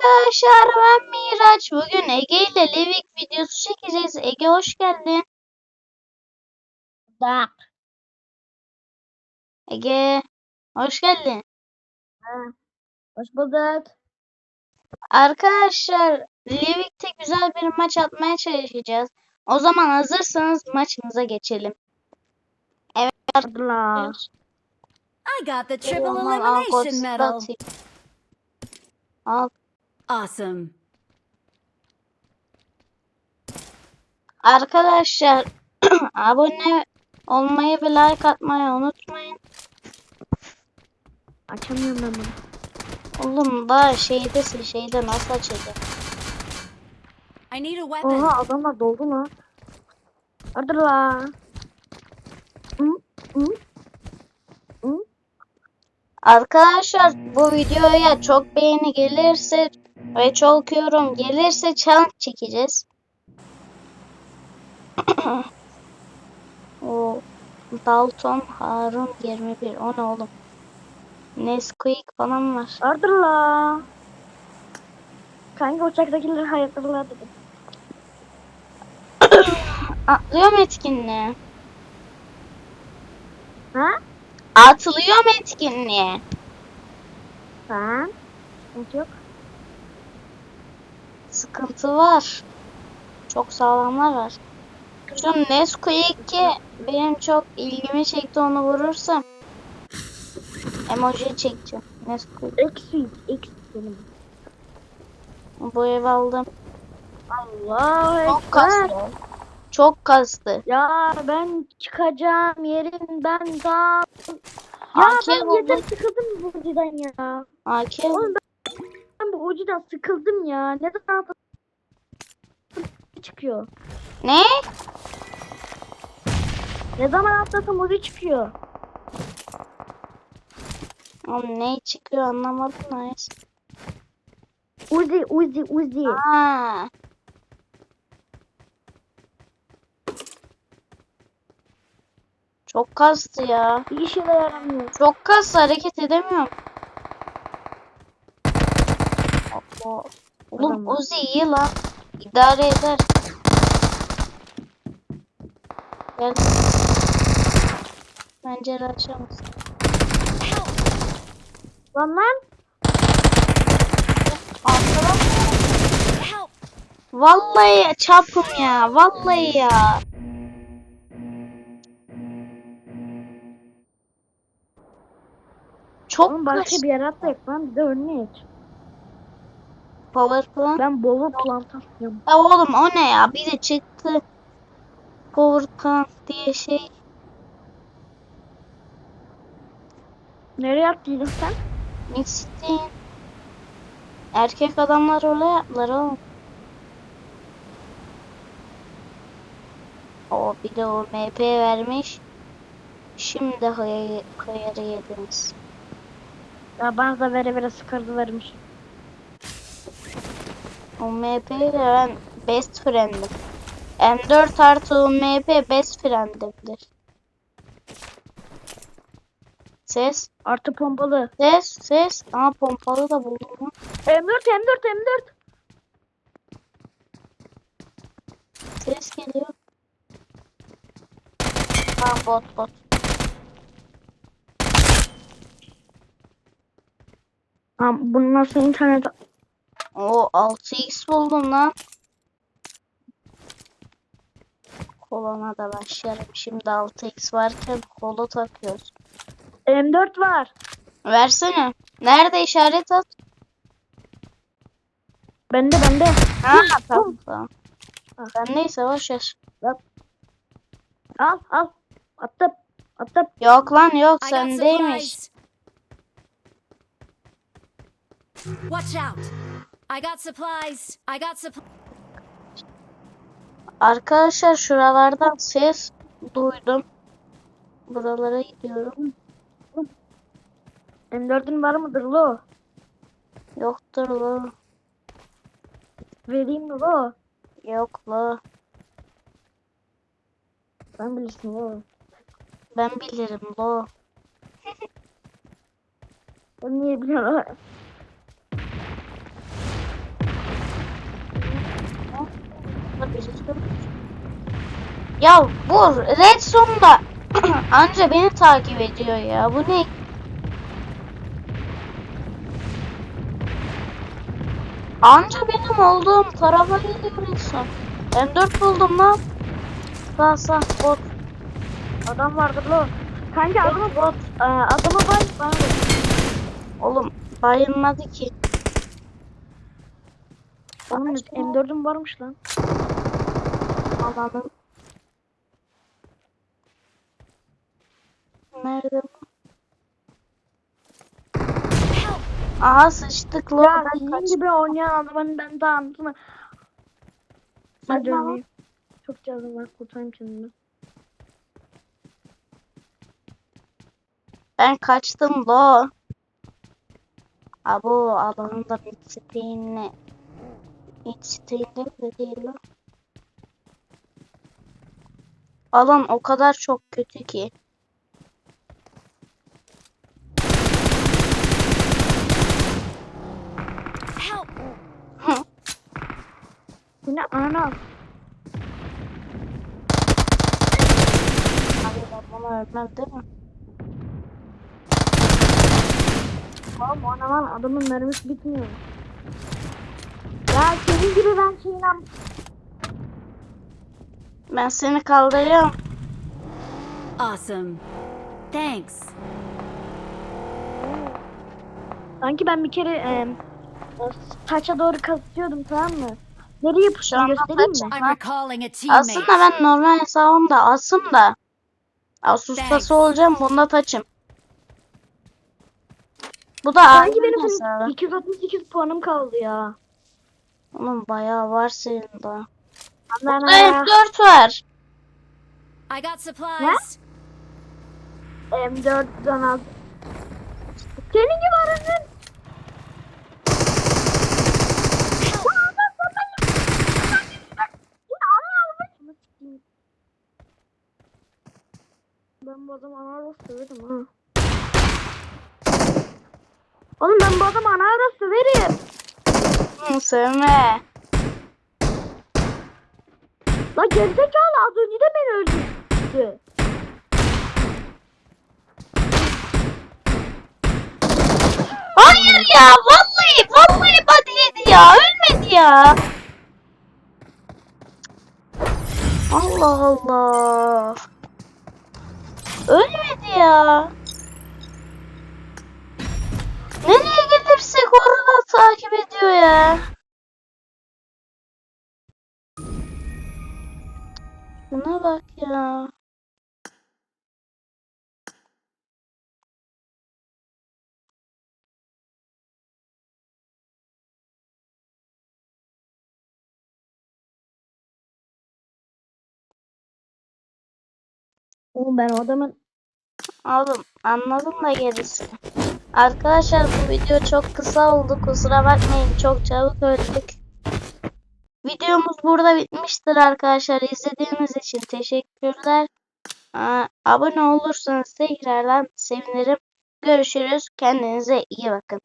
arkadaşlar ben Miraç. Bugün Ege ile Levik videosu çekeceğiz. Ege hoş geldin. Bak. Ege hoş geldin. Hoş bulduk. Arkadaşlar Levik'te güzel bir maç atmaya çalışacağız. O zaman hazırsanız maçımıza geçelim. Evet Allah. I got the triple elimination medal. atayım. Awesome. Arkadaşlar abone olmayı ve like atmayı unutmayın. Açamıyorum ben bunu. Oğlum daha şeydesin şeyde nasıl açacak? I need a weapon. Oha adamlar doldu lan. Hadi la. Arkadaşlar bu videoya çok beğeni gelirse ve çok yorum gelirse challenge çekeceğiz. o Dalton Harun 21 o ne oğlum? Nesquik falan var. Hadi la. Kanka uçaktakiler hayatlarla dedim. Atlıyorum etkinliğe. Ha? Atlıyorum etkinliğe. Sıkıntı yok. Sıkıntı var. Çok sağlamlar var. Şu Nesquik'i benim çok ilgimi çekti onu vurursam emoji çekeceğim. Nesquik. Eksi. Eksi benim. Bu ev aldım. Allah Çok kastı. Çok kastı. Ya ben çıkacağım yerimden daha... Ya AK ben buldum. yeter sıkıldım bu ucudan ya. AK Oğlum ucudan sıkıldım ya. Neden altı çıkıyor? Ne? Ne zaman atlasam ucu çıkıyor. Oğlum ne çıkıyor anlamadım neyse. Uzi, Uzi, Uzi. Ha. Çok kastı ya. Bir işe de yaramıyor. Çok kastı hareket edemiyorum. Allah. Oğlum Adam- Uzi iyi lan. İdare eder. Gel. Pencere açamaz. Lan lan. Arkadan! Vallahi çapım ya. Vallahi ya. Çok Oğlum başka bir yere atlayıp lan bir de örnek. Power plant. Ben bolu plant atıyorum. Ya oğlum o ne ya? Bir de çıktı. Power plant diye şey. Nereye attıydın sen? Mixtin. Erkek adamlar öyle yaptılar oğlum. O bir de o MP vermiş. Şimdi hayır, hayırı yediniz. Ya bana da vere vere sıkırdı vermiş. O MP ile ben best friend'im. M4 artı o MP best friend'imdir. Ses, Artı pompalı. ses, ses. Aa pompalı da buldum lan. M4, M4, M4. Ses geliyor. Ha bot bot. Ha, bunu nasıl internet... O 6x buldum lan. Kolona da başlarım. Şimdi 6x varken kolu takıyoruz. M4 var. Versene. Nerede işaret at? Bende bende. Ha tamam tamam. Ben neyse boş ver. Al al. Attım. Attım. Yok lan yok sendeymiş. Watch out! I got supplies. I got supplies. Arkadaşlar şuralardan ses duydum. Buralara gidiyorum. M4'ün var mıdır lo? Yoktur lo. Vereyim mi lo? Yok lo. Ben bilirsin lo. Ben bilirim lo. Ben niye biliyorum? Ya bu Red Zone'da anca beni takip ediyor ya. Bu ne? Anca benim olduğum tarafa geliyor insan. M4 buldum lan. Sağ sağ bot. Adam vardır lo. Kanka adamı bot. Ee, adamı bay. Oğlum bayılmadı ki. Onun M4'üm varmış lan. Alalım. Nerede bu? Aha sıçtık lan. Ya Ben kaç- gibi oynayan adamın ben daha anlatma. Hadi ölmeyeyim. Çok canım var kurtarayım kendimi. Ben kaçtım lo. Abo alanın da. Hiç siteğinde bile değil lo. Alan o kadar çok kötü ki. Help! Yine ana. Bunu ölmem değil mi? Oğlum o ne lan adamın mermisi bitmiyor. Ya senin gibi ben şeyle Ben seni kaldırıyorum. Awesome. Thanks. Sanki ben bir kere e, taça doğru kasıyordum tamam mı? Nereye anda göstereyim taç- mi? I'm recalling a teammate. Aslında ben normal hesabımda asım da. Asustası Thanks. olacağım bunda taçım. Bu da Sanki benim hesabı. 268 puanım kaldı ya. Oğlum bayağı var senin daha. Ana. Burada M4 var. I got supplies. M4'den az. Senin gibi aranın. Ben bu adamı ana söverim ha. Oğlum ben bu adamı ana ara söverim. Hı, sevme. La gerizekalı az önce de beni öldürdü. Hayır ya vallahi vallahi body yedi ya ölmedi ya. Allah Allah. Ölmedi ya. Buna bak ya. Oğlum ben adamın Oğlum anladım da gerisi. Arkadaşlar bu video çok kısa oldu. Kusura bakmayın çok çabuk öldük. Videomuz burada bitmiştir arkadaşlar. İzlediğiniz için teşekkürler. Aa, abone olursanız tekrardan sevinirim. Görüşürüz. Kendinize iyi bakın.